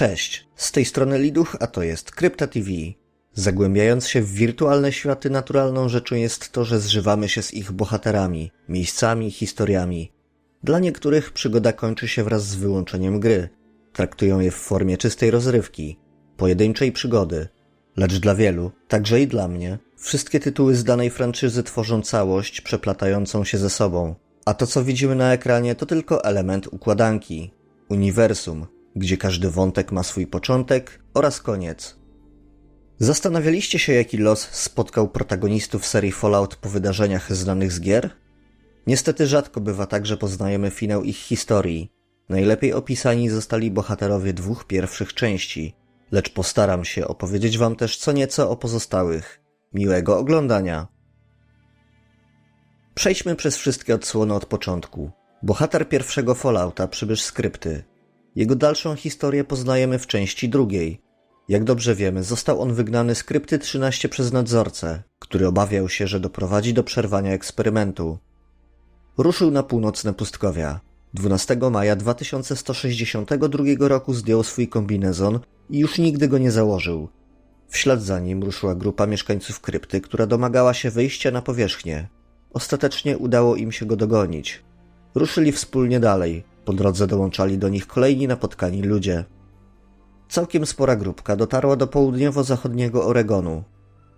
Cześć, z tej strony Liduch, a to jest Krypta TV. Zagłębiając się w wirtualne światy, naturalną rzeczą jest to, że zżywamy się z ich bohaterami, miejscami, historiami. Dla niektórych przygoda kończy się wraz z wyłączeniem gry. Traktują je w formie czystej rozrywki, pojedynczej przygody. Lecz dla wielu, także i dla mnie, wszystkie tytuły z danej franczyzy tworzą całość przeplatającą się ze sobą. A to, co widzimy na ekranie, to tylko element układanki, uniwersum, gdzie każdy wątek ma swój początek oraz koniec. Zastanawialiście się, jaki los spotkał protagonistów serii Fallout po wydarzeniach znanych z gier? Niestety rzadko bywa tak, że poznajemy finał ich historii. Najlepiej opisani zostali bohaterowie dwóch pierwszych części, lecz postaram się opowiedzieć wam też co nieco o pozostałych. Miłego oglądania! Przejdźmy przez wszystkie odsłony od początku. Bohater pierwszego Fallouta przybysz skrypty. Jego dalszą historię poznajemy w części drugiej. Jak dobrze wiemy, został on wygnany z krypty 13 przez nadzorcę, który obawiał się, że doprowadzi do przerwania eksperymentu. Ruszył na północne pustkowia. 12 maja 2162 roku zdjął swój kombinezon i już nigdy go nie założył. W ślad za nim ruszyła grupa mieszkańców krypty, która domagała się wyjścia na powierzchnię. Ostatecznie udało im się go dogonić. Ruszyli wspólnie dalej. Po drodze dołączali do nich kolejni napotkani ludzie. Całkiem spora grupka dotarła do południowo-zachodniego Oregonu.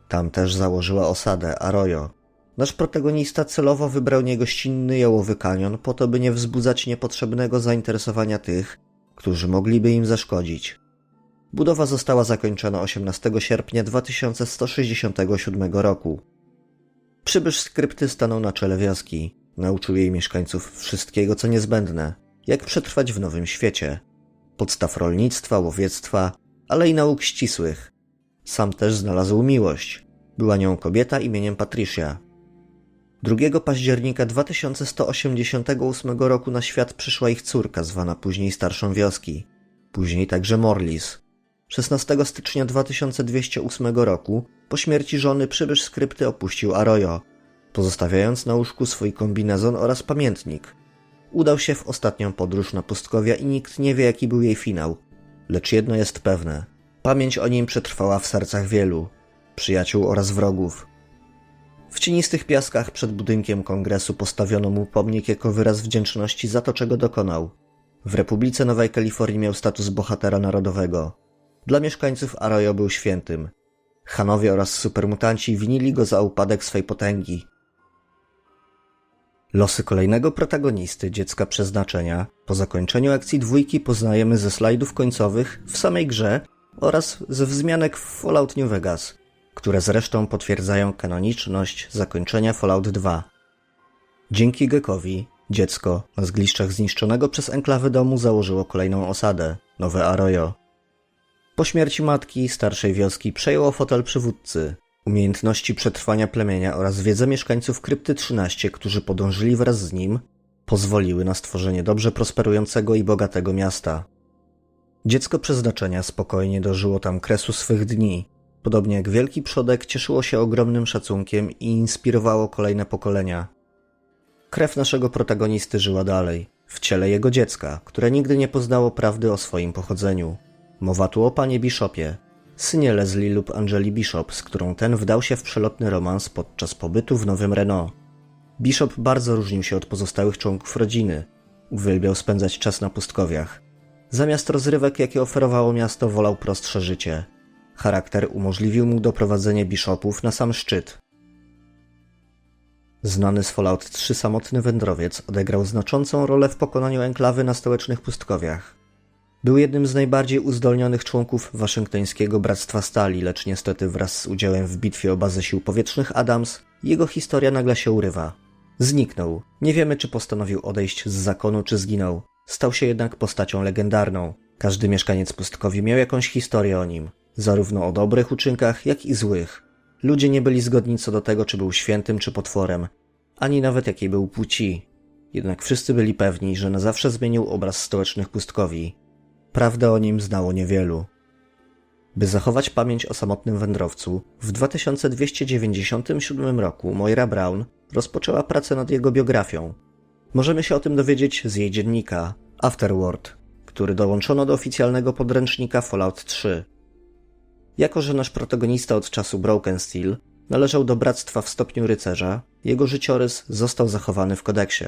Tam też założyła osadę Arroyo. Nasz protagonista celowo wybrał niegościnny jałowy kanion po to, by nie wzbudzać niepotrzebnego zainteresowania tych, którzy mogliby im zaszkodzić. Budowa została zakończona 18 sierpnia 2167 roku. Przybysz skrypty stanął na czele wioski. Nauczył jej mieszkańców wszystkiego, co niezbędne, jak przetrwać w nowym świecie. Podstaw rolnictwa, łowiectwa, ale i nauk ścisłych. Sam też znalazł miłość. Była nią kobieta imieniem Patricia. 2 października 2188 roku na świat przyszła ich córka, zwana później starszą wioski. Później także Morlis. 16 stycznia 2208 roku, po śmierci żony, przybysz skrypty opuścił Arroyo, pozostawiając na łóżku swój kombinezon oraz pamiętnik. Udał się w ostatnią podróż na pustkowia i nikt nie wie, jaki był jej finał. Lecz jedno jest pewne. Pamięć o nim przetrwała w sercach wielu, przyjaciół oraz wrogów. W cienistych piaskach przed budynkiem kongresu postawiono mu pomnik jako wyraz wdzięczności za to, czego dokonał. W Republice Nowej Kalifornii miał status bohatera narodowego. Dla mieszkańców Arroyo był świętym. Hanowie oraz supermutanci winili go za upadek swej potęgi. Losy kolejnego protagonisty, dziecka przeznaczenia, po zakończeniu akcji dwójki poznajemy ze slajdów końcowych w samej grze oraz ze wzmianek w Fallout New Vegas, które zresztą potwierdzają kanoniczność zakończenia Fallout 2. Dzięki Gekowi, dziecko na zgliszczach zniszczonego przez enklawy domu założyło kolejną osadę, Nowe Arroyo. Po śmierci matki starszej wioski przejęło fotel przywódcy, umiejętności przetrwania plemienia oraz wiedzę mieszkańców Krypty 13, którzy podążyli wraz z nim, pozwoliły na stworzenie dobrze prosperującego i bogatego miasta. Dziecko przeznaczenia spokojnie dożyło tam kresu swych dni, podobnie jak Wielki Przodek cieszyło się ogromnym szacunkiem i inspirowało kolejne pokolenia. Krew naszego protagonisty żyła dalej, w ciele jego dziecka, które nigdy nie poznało prawdy o swoim pochodzeniu. Mowa tu o panie Bishopie, synie Leslie lub Angeli Bishop, z którą ten wdał się w przelotny romans podczas pobytu w Nowym Renault. Bishop bardzo różnił się od pozostałych członków rodziny. Uwielbiał spędzać czas na pustkowiach. Zamiast rozrywek, jakie oferowało miasto, wolał prostsze życie. Charakter umożliwił mu doprowadzenie Bishopów na sam szczyt. Znany z Fallout 3 samotny wędrowiec odegrał znaczącą rolę w pokonaniu enklawy na stołecznych pustkowiach. Był jednym z najbardziej uzdolnionych członków waszyngtońskiego Bractwa Stali, lecz niestety wraz z udziałem w bitwie o bazę sił powietrznych Adams, jego historia nagle się urywa. Zniknął. Nie wiemy, czy postanowił odejść z zakonu, czy zginął. Stał się jednak postacią legendarną. Każdy mieszkaniec pustkowi miał jakąś historię o nim, zarówno o dobrych uczynkach, jak i złych. Ludzie nie byli zgodni co do tego, czy był świętym, czy potworem, ani nawet jakiej był płci. Jednak wszyscy byli pewni, że na zawsze zmienił obraz stołecznych pustkowi. Prawdę o nim znało niewielu. By zachować pamięć o samotnym wędrowcu, w 2297 roku Moira Brown rozpoczęła pracę nad jego biografią. Możemy się o tym dowiedzieć z jej dziennika Afterword, który dołączono do oficjalnego podręcznika Fallout 3. Jako, że nasz protagonista od czasu Broken Steel należał do bractwa w stopniu rycerza, jego życiorys został zachowany w kodeksie.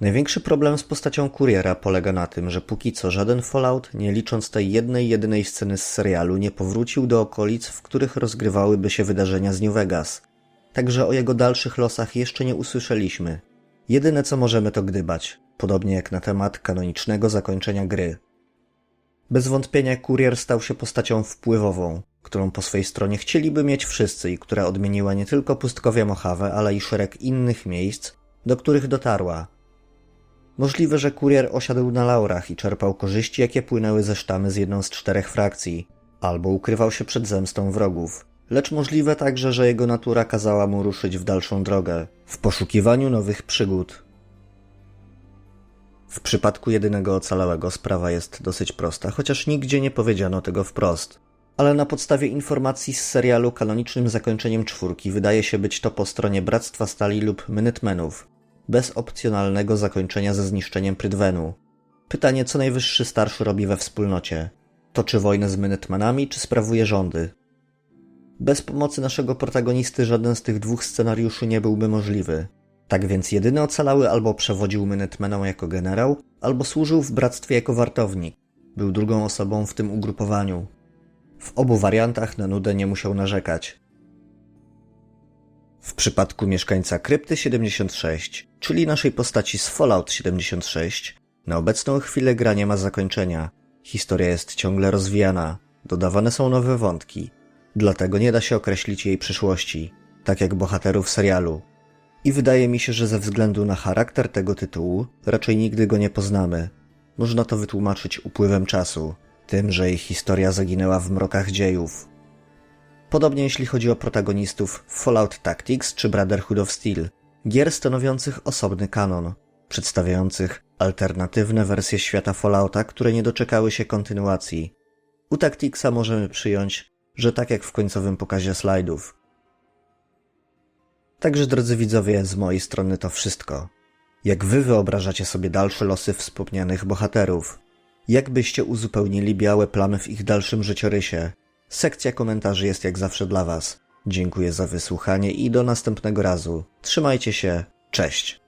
Największy problem z postacią kuriera polega na tym, że póki co żaden Fallout, nie licząc tej jednej jedynej sceny z serialu, nie powrócił do okolic, w których rozgrywałyby się wydarzenia z New Vegas. Także o jego dalszych losach jeszcze nie usłyszeliśmy. Jedyne co możemy to gdybać, podobnie jak na temat kanonicznego zakończenia gry. Bez wątpienia kurier stał się postacią wpływową, którą po swej stronie chcieliby mieć wszyscy i która odmieniła nie tylko pustkowie Mojave, ale i szereg innych miejsc, do których dotarła. Możliwe, że kurier osiadł na laurach i czerpał korzyści, jakie płynęły ze sztamy z jedną z czterech frakcji, albo ukrywał się przed zemstą wrogów. Lecz możliwe także, że jego natura kazała mu ruszyć w dalszą drogę, w poszukiwaniu nowych przygód. W przypadku jedynego ocalałego sprawa jest dosyć prosta, chociaż nigdzie nie powiedziano tego wprost. Ale na podstawie informacji z serialu kanonicznym zakończeniem czwórki wydaje się być to po stronie Bractwa Stali lub Minutemenów, bez opcjonalnego zakończenia ze zniszczeniem Prydwenu. Pytanie, co najwyższy starszy robi we wspólnocie. Toczy wojnę z Minutemenami, czy sprawuje rządy? Bez pomocy naszego protagonisty żaden z tych dwóch scenariuszy nie byłby możliwy. Tak więc jedyny ocalały albo przewodził Minutemenom jako generał, albo służył w bractwie jako wartownik. Był drugą osobą w tym ugrupowaniu. W obu wariantach na nudę nie musiał narzekać. W przypadku mieszkańca Krypty 76, czyli naszej postaci z Fallout 76, na obecną chwilę gra nie ma zakończenia. Historia jest ciągle rozwijana, dodawane są nowe wątki, dlatego nie da się określić jej przyszłości, tak jak bohaterów serialu. I wydaje mi się, że ze względu na charakter tego tytułu raczej nigdy go nie poznamy. Można to wytłumaczyć upływem czasu, tym, że ich historia zaginęła w mrokach dziejów. Podobnie jeśli chodzi o protagonistów Fallout Tactics czy Brotherhood of Steel, gier stanowiących osobny kanon, przedstawiających alternatywne wersje świata Fallouta, które nie doczekały się kontynuacji. U Tacticsa możemy przyjąć, że tak jak w końcowym pokazie slajdów. Także drodzy widzowie, z mojej strony to wszystko. Jak wy wyobrażacie sobie dalsze losy wspomnianych bohaterów? Jak byście uzupełnili białe plamy w ich dalszym życiorysie? Sekcja komentarzy jest jak zawsze dla was. Dziękuję za wysłuchanie i do następnego razu. Trzymajcie się, cześć!